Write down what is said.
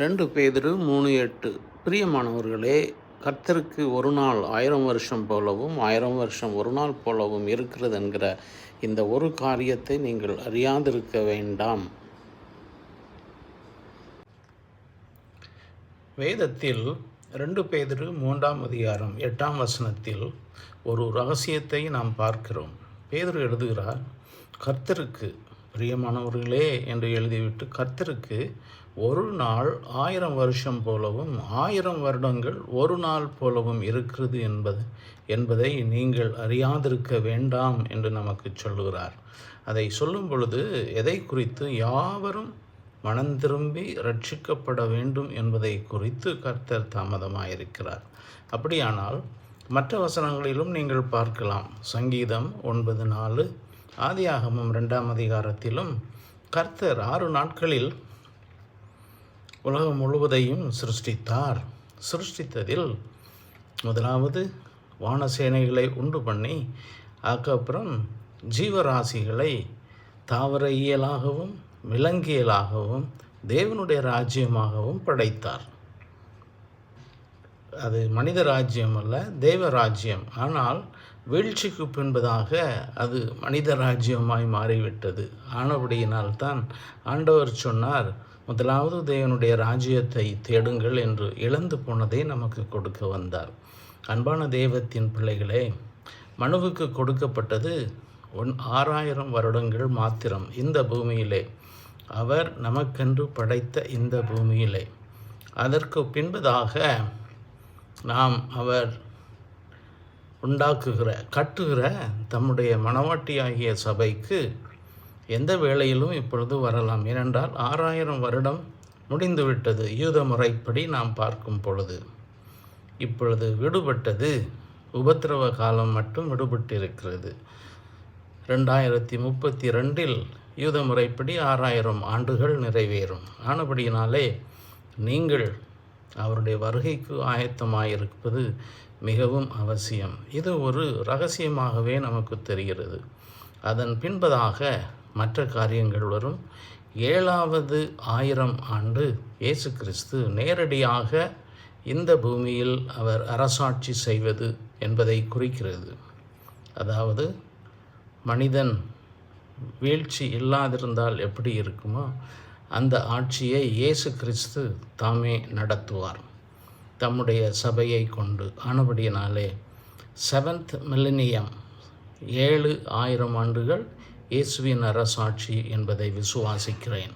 ரெண்டு பேதிரு மூணு எட்டு. பிரியமானவர்களே கர்த்தருக்கு ஒரு நாள் ஆயிரம் வருஷம் போலவும் ஆயிரம் வருஷம் ஒரு நாள் போலவும் இருக்கிறது என்கிற இந்த ஒரு காரியத்தை நீங்கள் அறியாதிருக்க வேண்டாம். வேதத்தில் ரெண்டு பேதிரு மூன்றாம் அதிகாரம் எட்டாம் வசனத்தில் ஒரு ரகசியத்தை நாம் பார்க்கிறோம். பேதர் எழுதுகிறார் கர்த்தருக்கு பிரியமானவர்களே என்று எழுதிவிட்டு கர்த்தருக்கு ஒரு நாள் ஆயிரம் வருஷம் போலவும் ஆயிரம் வருடங்கள் ஒரு நாள் போலவும் இருக்கிறது என்பது என்பதை நீங்கள் அறியாதிருக்க வேண்டாம் என்று நமக்கு சொல்லுகிறார். அதை சொல்லும் பொழுது எதை குறித்து யாவரும் மனம் திரும்பி ரட்சிக்கப்பட வேண்டும் என்பதை குறித்து கர்த்தர் தாமதமாயிருக்கிறார். அப்படியானால் மற்ற வசனங்களிலும் நீங்கள் பார்க்கலாம். சங்கீதம் ஒன்பது நாலு ஆதியாகமம் ரெண்டாம் அதிகாரத்திலும் கர்த்தர் ஆறு நாட்களில் உலகம் முழுவதையும் சிருஷ்டித்தார். சிருஷ்டித்ததில் முதலாவது வானசேனைகளை உண்டு பண்ணி அதுக்கப்புறம் ஜீவராசிகளை தாவர இயலாகவும் விலங்கியலாகவும் தேவனுடைய ராஜ்யமாகவும் படைத்தார். அது மனித ராஜ்யம் அல்ல தெய்வ ராஜ்யம். ஆனால் வீழ்ச்சிக்கு பின்பதாக அது மனித ராஜ்யமாய் மாறிவிட்டது. ஆனபடியினால்தான் ஆண்டவர் சொன்னார் முதலாவது தேவனுடைய ராஜ்யத்தை தேடுங்கள் என்று இழந்து போனதை நமக்கு கொடுக்க வந்தார். அன்பான தெய்வத்தின் பிள்ளைகளே மனுவுக்கு கொடுக்கப்பட்டது ஒன் ஆறாயிரம் வருடங்கள் மாத்திரம் இந்த பூமியிலே. அவர் நமக்கென்று படைத்த இந்த பூமியிலே. அதற்கு பின்பதாக நாம் அவர் உண்டாக்குகிற கட்டுகிற தம்முடைய மணவாட்டியாகிய சபைக்கு எந்த வேளையிலும் இப்பொழுது வரலாம். ஏனென்றால் ஆறாயிரம் வருடம் முடிந்துவிட்டது. யூத முறைப்படி நாம் பார்க்கும் பொழுது இப்பொழுது விடுபட்டது. உபத்திரவ காலம் மட்டும் விடுபட்டிருக்கிறது. ரெண்டாயிரத்தி முப்பத்தி ரெண்டில் யூத முறைப்படி ஆறாயிரம் ஆண்டுகள் நிறைவேறும். ஆனபடியினாலே நீங்கள் அவருடைய வருகைக்கு ஆயத்தமாயிருப்பது மிகவும் அவசியம். இது ஒரு ரகசியமாகவே நமக்கு தெரிகிறது. அதன் பின்பதாக மற்ற காரியங்கள் வரும் ஏழாவது ஆயிரம் ஆண்டு இயேசு கிறிஸ்து நேரடியாக இந்த பூமியில் அவர் அரசாட்சி செய்வது என்பதை குறிக்கிறது. அதாவது மனிதன் வீழ்ச்சி இல்லாதிருந்தால் எப்படி இருக்குமோ அந்த ஆட்சியை இயேசு கிறிஸ்து தாமே நடத்துவார். தம்முடைய சபையை கொண்டு ஆனபடியினாலே செவன்த் மில்லினியம் ஏழு ஆயிரம் ஆண்டுகள் இயேசுவின் அரசாட்சி என்பதை விசுவாசிக்கிறேன்.